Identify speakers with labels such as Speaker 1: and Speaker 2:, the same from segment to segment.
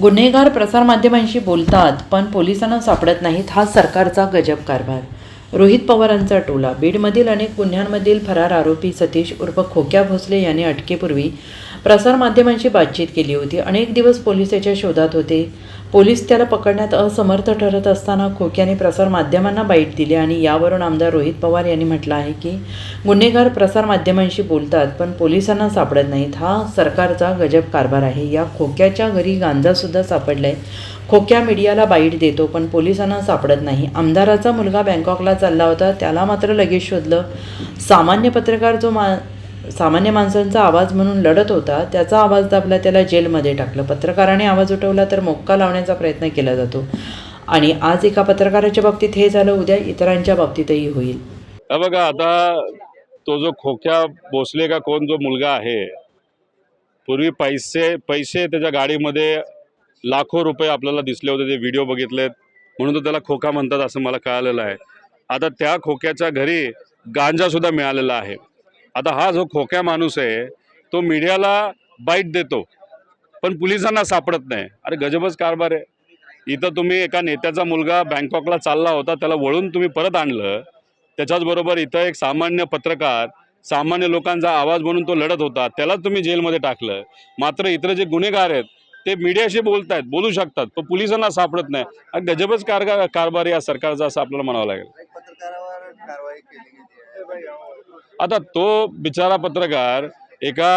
Speaker 1: गुन्हेगार प्रसारमाध्यमांशी बोलतात पण पोलिसांना सापडत नाहीत हा सरकारचा गजब कारभार. रोहित पवारांचा टोला बीडमधील अनेक गुन्ह्यांमधील फरार आरोपी सतीश उर्फ खोक्या भोसले यांनी अटकेपूर्वी प्रसारमाध्यमांशी बातचीत केली होती. अनेक दिवस पोलीस त्याच्या शोधात होते. पोलीस त्याला पकडण्यात असमर्थ ठरत असताना खोक्याने प्रसारमाध्यमांना बाईट दिली आणि यावरून आमदार रोहित पवार यांनी म्हटलं आहे की गुन्हेगार प्रसारमाध्यमांशी बोलतात पण पोलिसांना सापडत नाहीत. हा सरकारचा गजब कारभार आहे. या खोक्याच्या घरी गांजासुद्धा सापडला आहे खोक्या मीडियाला बाईट देतो पण पोलिसांना सापडत नाही. आमदाराचा मुलगा बँकॉकला चालला होता. त्याला मात्र लगेच शोधलं. सामान्य पत्रकार जो मा सामान्य माणसांचा आवाज म्हणून लढत होता त्याचा आवाज दाबला त्याला जेलमध्ये टाकलं. पत्रकाराने आवाज उठवला तर मोक्का लावण्याचा प्रयत्न केला जातो. आणि आज एका पत्रकाराच्या बाबतीत हे झालं उद्या इतरांच्या बाबतीतही होईल.
Speaker 2: बघा आता तो जो खोक्या भोसले का कोण जो मुलगा आहे पूर्वी पैसे पैसे त्याच्या गाडीमध्ये लाखो रुपये आपल्याला दिसले होते ते व्हिडिओ बघितलेत. म्हणून तो त्याला खोका म्हणतात असं मला कळालेलं आहे. आता त्या खोक्याच्या घरी गांजासुद्धा मिळालेला आहे. आता हा जो खोक्या माणूस आहे तो मीडियाला बाईट देतो. पण पोलिसांना सापडत नाही. अरे गजबच कारभार आहे. इथं तुम्ही एका नेत्याचा मुलगा बँकॉकला चालला होता त्याला वळून तुम्ही परत आणलं. त्याच्याचबरोबर इथं एक सामान्य पत्रकार सामान्य लोकांचा आवाज म्हणून तो लढत होता त्याला तुम्ही जेलमध्ये टाकलं. मात्र इतर जे गुन्हेगार आहेत ते मीडियाशी बोलत आहेत बोलू शकतात पण पोलिसांना सापडत नाही. हा गजबच कारगा कारभार या सरकारचा असं आपल्याला म्हणावं लागेल. आता तो बिचारा पत्रकार एका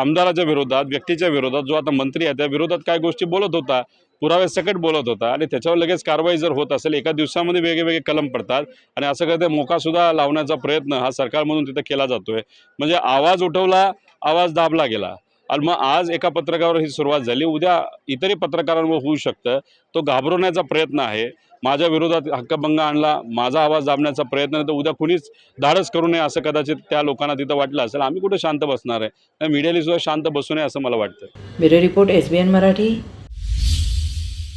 Speaker 2: आमदाराच्या विरोधात व्यक्तीच्या विरोधात जो आता मंत्री आहे त्या विरोधात काय गोष्टी बोलत होता पुरावे सकट बोलत होता आणि त्याच्यावर लगेच कारवाई जर होत असेल एका दिवसामध्ये वेगवेगळे कलम पडतात आणि असं काय ते मोकासुद्धा लावण्याचा प्रयत्न हा सरकारमधून तिथं केला जातोय. म्हणजे आवाज उठवला आवाज दाबला गेला. आणि मग आज एका पत्रकारावर ही सुरुवात झाली. उद्या इतरही पत्रकारांवर होऊ शकतं. तो घाबरवण्याचा प्रयत्न आहे. माझ्या विरोधात हक्कभंग आणला. माझा आवाज दाबण्याचा प्रयत्न आहे तर उद्या कुणीच धाडस करू नये असं कदाचित त्या लोकांना तिथं वाटलं असेल. आम्ही कुठे शांत बसणार आहे? मीडियाने सुद्धा शांत बसू नये असं मला वाटतं.
Speaker 1: Bureau report S B N Marathi.